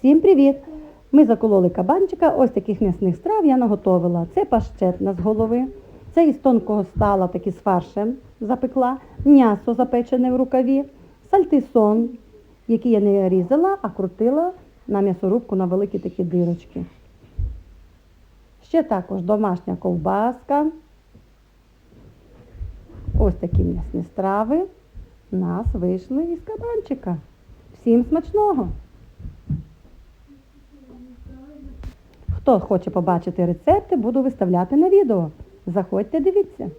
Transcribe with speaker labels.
Speaker 1: Всім привіт! Ми закололи кабанчика, ось таких м'ясних страв я наготовила. Це паштет на з голови, це із тонкого стала, таки з фаршем запекла, м'ясо запечене в рукаві, сальтисон, який я не різала, а крутила на м'ясорубку на великі такі дирочки. Ще також домашня ковбаска. Ось такі м'ясні страви нас вийшли із кабанчика. Всім смачного! Хто хоче побачити рецепти, буду виставляти на відео. Заходьте, дивіться.